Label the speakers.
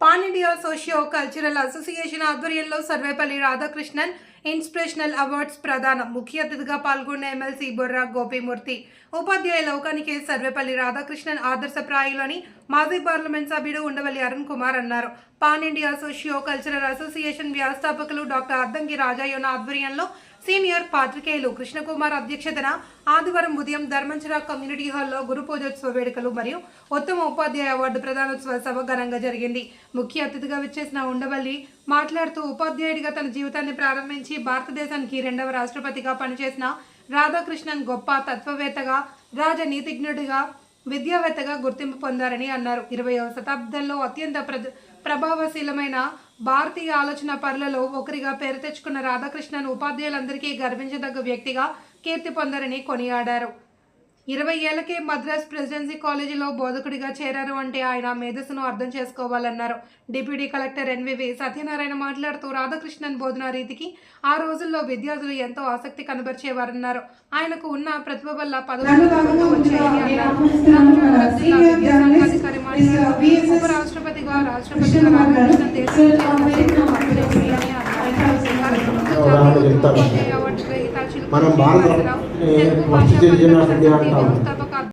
Speaker 1: Pan India socio cultural association ఆధ్వర్యంలో Sarvepalli Radhakrishnan inspirational awards ప్రదానం ముఖ్య అతిథిగా పాల్గొన్న ఎమ్మెల్సీ బొర్రా గోపిమూర్తి. ఉపాధ్యాయ లోకానికి సర్వేపల్లి రాధాకృష్ణన్ ఆదర్శప్రాయులని మాజీ పార్లమెంట్ సభ్యుడు ఉండవల్లి అరుణ్ కుమార్ అన్నారు. Pan India socio cultural association వ్యవస్థాపకులు డాక్టర్ అద్దంకి రాజాయోన ఆధ్వర్యంలో సీనియర్ పాత్రికేయులు కృష్ణకుమార్ అధ్యక్షతన ఆదివారం ఉదయం ధర్మంచర కమ్యూనిటీ హాల్లో గురు పూజోత్సవ వేడుకలు మరియు ఉత్తమ ఉపాధ్యాయ అవార్డు ప్రదానోత్సవ సభ ఘనంగా జరిగింది. ముఖ్య అతిథిగా విచ్చేసిన ఉండవల్లి మాట్లాడుతూ ఉపాధ్యాయుడిగా తన జీవితాన్ని ప్రారంభించి భారతదేశానికి రెండవ రాష్ట్రపతిగా పనిచేసిన రాధాకృష్ణన్ గొప్ప తత్వవేత్తగా రాజనీతిజ్ఞుడిగా విద్యావేత్తగా గుర్తింపు పొందారని అన్నారు. ఇరవయవ శతాబ్దంలో అత్యంత ప్ర ప్రభావశీలమైన భారతీయ ఆలోచన పరులలో ఒకరిగా పేరు తెచ్చుకున్న రాధాకృష్ణన్ ఉపాధ్యాయులందరికీ గర్వించదగ్గ వ్యక్తిగా కీర్తి పొందారని కొనియాడారు. ఇరవై ఏళ్ళకే మద్రాస్ ప్రెసిడెన్సీ కాలేజీలో బోధకుడిగా చేరారు అంటే ఆయన మేధస్సును అర్థం చేసుకోవాలన్నారు. Deputy collector N V V Satyanarayana మాట్లాడుతూ రాధాకృష్ణన్ బోధనా రీతికి ఆ రోజుల్లో విద్యార్థులు ఎంతో ఆసక్తి కనబరిచేవారన్నారు. ఆయనకు ఉన్న ప్రతిభ వల్ల ఉపరాష్ట్రపతిగా రాష్ట్రపతిగా రాధాకృష్ణన్
Speaker 2: మనం భారత ఫస్ట్ సిటిజన్ ఆఫ్ ఇండియా అంటాం